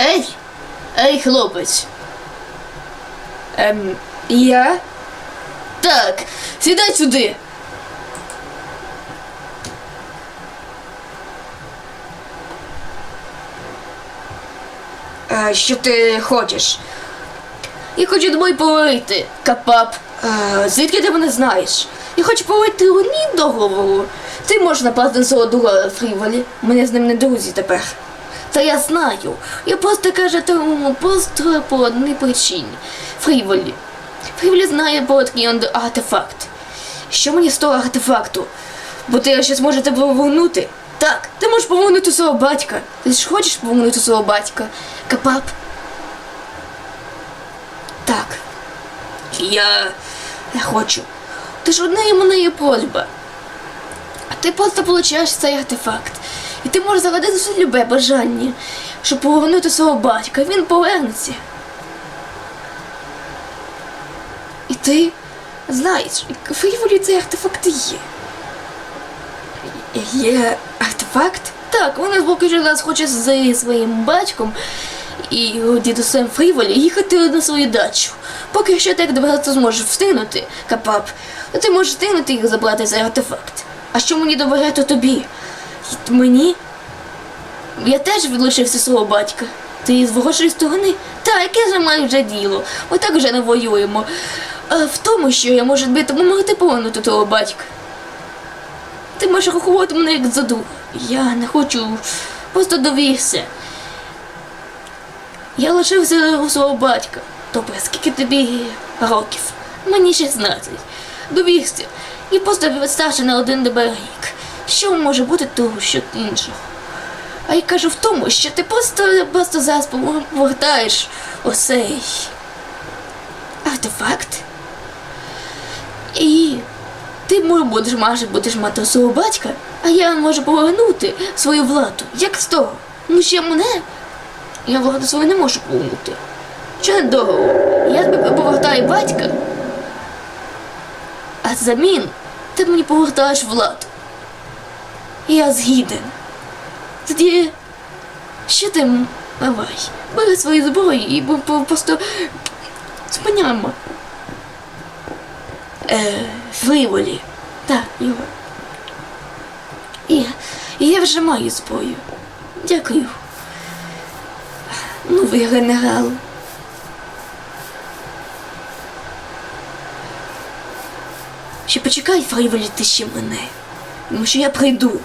Ей! Ей, хлопець! Ем, я? Так, сідай сюди! А, що ти хочеш? Я хочу тобою поговорити, капап. А, звідки ти мене знаєш? Я хочу поговорити одній договору. Ти можеш напасти на свого друга Фріволі. Ми з ним не друзі тепер. Та я знаю. Я просто кажу тому просто по одній причині. Фріволі. Фріволі знає про такий артефакт. Що мені з того артефакту? Бо ти щось можете повернути? Так, Ти можеш повернути свого батька. Ти ж хочеш повернути свого батька? капап. Так, Я. я хочу. Ти ж одна і мене є просьба. Ти просто получаєш цей артефакт. І ти можеш загадати все любе бажання, щоб повернути свого батька. Він повернеться. І ти знаєш, в Фріволі цей артефакт є. Є артефакт? Так, вона поки що нас хоче з своїм батьком і дідусем Фріволі їхати на свою дачу. Поки що так багато зможеш встигнути, капап, то ти можеш встигнути їх забрати цей артефакт. А що мені добагато тобі? Мені? Я теж відлучився свого батька. Ти з ворожої сторони? Та, яке ж маю вже діло. Ми так вже не воюємо. А в тому, що я можу тобі допомогти повернути того батька. Ти можеш рахувати мене як за друга. Я не хочу. Просто довірся. Я лишився у свого батька. Добре, скільки тобі років? Мені 16. Довірся. І просто відстався на один тебе рік. Що може бути того, що іншого? А я кажу в тому, що ти просто, просто зараз повертаєш оцей артефакт. І ти будеш майже будеш мати свого батька, а я можу повернути свою владу. Як з того? Ну ще мене? Я владу свою не можу повернути. Що не договор? Я тобі повертаю батька. А замін ти мені повертаєш владу. Я згіден. Тоді що ти давай? Бери свої зброї і просто спиняємо. Е, фриволі. Так, його. І, я вже маю зброю. Дякую. Ну, ви генерал. Ще почекай, фриволі, ти ще мене. Тому що я прийду.